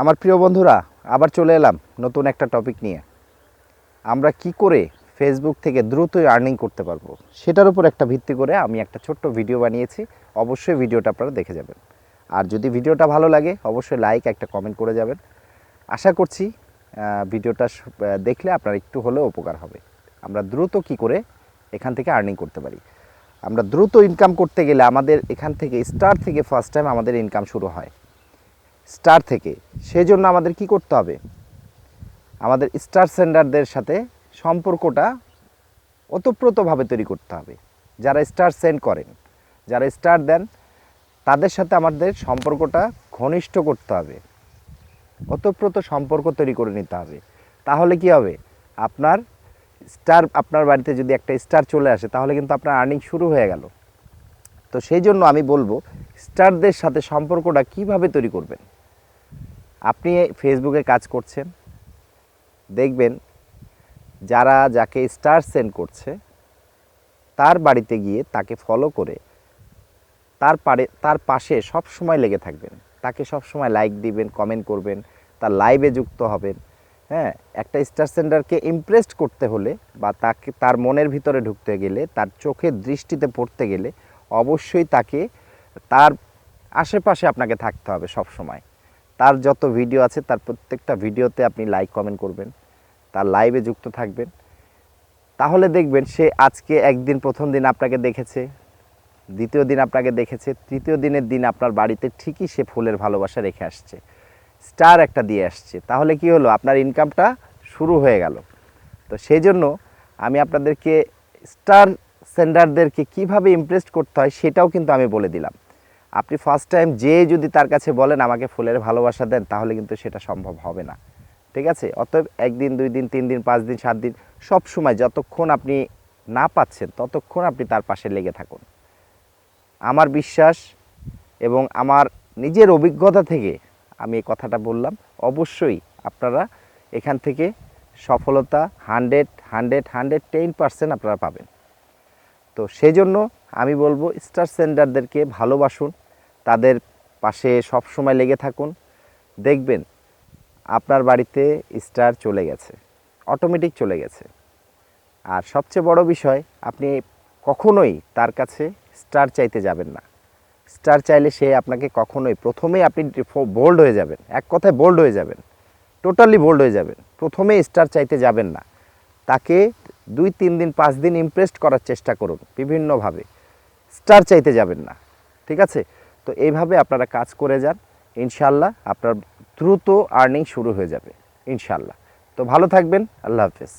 আমার প্রিয় বন্ধুরা, আবার চলে এলাম নতুন একটা টপিক নিয়ে। আমরা কি করে ফেসবুক থেকে দ্রুতই আর্নিং করতে পারব? সেটার উপর একটা ভিত্তি করে আমি একটা ছোট্ট ভিডিও বানিয়েছি। অবশ্যই ভিডিওটা আপনারা দেখে যাবেন। আর যদি ভিডিওটা ভালো লাগে, অবশ্যই লাইক একটা কমেন্ট করে যাবেন। আশা করছি ভিডিওটা দেখলে আপনার একটু হলেও উপকার হবে। আমরা দ্রুত কি করে এখান থেকে আর্নিং করতে পারি? আমরা দ্রুত ইনকাম করতে গেলে আমাদের এখান থেকে স্টার থেকে ফার্স্ট টাইম আমাদের ইনকাম শুরু হয়। স্টার থেকে। সেই জন্য আমাদের কি করতে হবে? আমাদের স্টার সেন্ডারদের সাথে সম্পর্কটা ওতপ্রোতভাবে তৈরি করতে হবে। যারা স্টার সেন্ড করেন, যারা স্টার দেন, তাদের সাথে আমাদের সম্পর্কটা ঘনিষ্ঠ করতে হবে। ওতপ্রোত সম্পর্ক তৈরি করে নিতে হবে। তাহলে কি হবে? আপনার স্টার, আপনার বাড়িতে যদি একটা স্টার চলে আসে, তাহলে কিন্তু আপনার আর্নিং শুরু হয়ে গেল। তো সেই জন্য আমি বলব, স্টারদের সাথে সম্পর্কটা কীভাবে তৈরি করবেন? আপনি ফেসবুকে কাজ করছেন, দেখবেন যারা যাকে স্টার সেন্ড করছে, তার বাড়িতে গিয়ে তাকে ফলো করে তার পারে, তার পাশে সব সময় লেগে থাকবেন। তাকে সব সময় লাইক দিবেন কমেন্ট করবেন, তার লাইভে যুক্ত হবেন। হ্যাঁ একটা স্টার সেন্ডারকে ইমপ্রেসড করতে হলে বা তাকে, তার মনের ভিতরে ঢুকতে গেলে, তার চোখের দৃষ্টিতে পড়তে গেলে অবশ্যই তাকে, তার আশেপাশে আপনাকে থাকতে হবে সব সময় তার যত ভিডিও আছে, তার প্রত্যেকটা ভিডিওতে আপনি লাইক কমেন্ট করবেন। তার লাইভে যুক্ত থাকবেন। তাহলে দেখবেন সে আজকে একদিন প্রথম দিন আপনাকে দেখেছে, দ্বিতীয় দিন আপনাকে দেখেছে, তৃতীয় দিনের দিন আপনার বাড়িতে ঠিকই সে ফুলের ভালোবাসা রেখে আসছে। স্টার একটা দিয়ে আসছে। তাহলে কি হলো? আপনার ইনকামটা শুরু হয়ে গেল। তো সেই জন্য আমি আপনাদেরকে স্টার সেন্ডারদেরকে কীভাবে ইমপ্রেস করতে হয় সেটাও কিন্তু আমি বলে দিলাম। আপনি ফার্স্ট টাইম যে যদি তার কাছে বলেন, আমাকে ফুলের ভালোবাসা দেন, তাহলে কিন্তু সেটা সম্ভব হবে না। ঠিক আছে? অতএব একদিন, দুই দিন, তিন দিন, পাঁচ দিন, সাত দিন, সব সময় যতক্ষণ আপনি না পাচ্ছেন, ততক্ষণ আপনি তার পাশে লেগে থাকুন। আমার বিশ্বাস এবং আমার নিজের অভিজ্ঞতা থেকে আমি এই কথাটা বললাম, অবশ্যই আপনারা এখান থেকে সফলতা hundred hundred hundred ten percent আপনারা পাবেন। তো সেজন্য আমি বলব, স্টার সেন্ডারদেরকে ভালোবাসুন তাদের পাশে সব সময় লেগে থাকুন। দেখবেন আপনার বাড়িতে স্টার চলে গেছে, অটোমেটিক চলে গেছে। আর সবচেয়ে বড় বিষয়, আপনি কখনোই তার কাছে স্টার চাইতে যাবেন না। স্টার চাইলে সে আপনাকে কখনোই, প্রথমেই আপনি বোল্ড হয়ে যাবেন, এক কথায় বোল্ড হয়ে যাবেন টোটালি বোল্ড হয়ে যাবেন, প্রথমেই স্টার চাইতে যাবেন না। তাকে দুই, তিন দিন, পাঁচ দিন ইমপ্রেসড করার চেষ্টা করুন, বিভিন্নভাবে। স্টার চাইতে যাবেন না, ঠিক আছে? তো এইভাবে আপনারা কাজ করে যান ইনশাল্লাহ আপনার দ্রুত আর্নিং শুরু হয়ে যাবে ইনশাল্লাহ তো ভালো থাকবেন, আল্লাহ হাফেজ।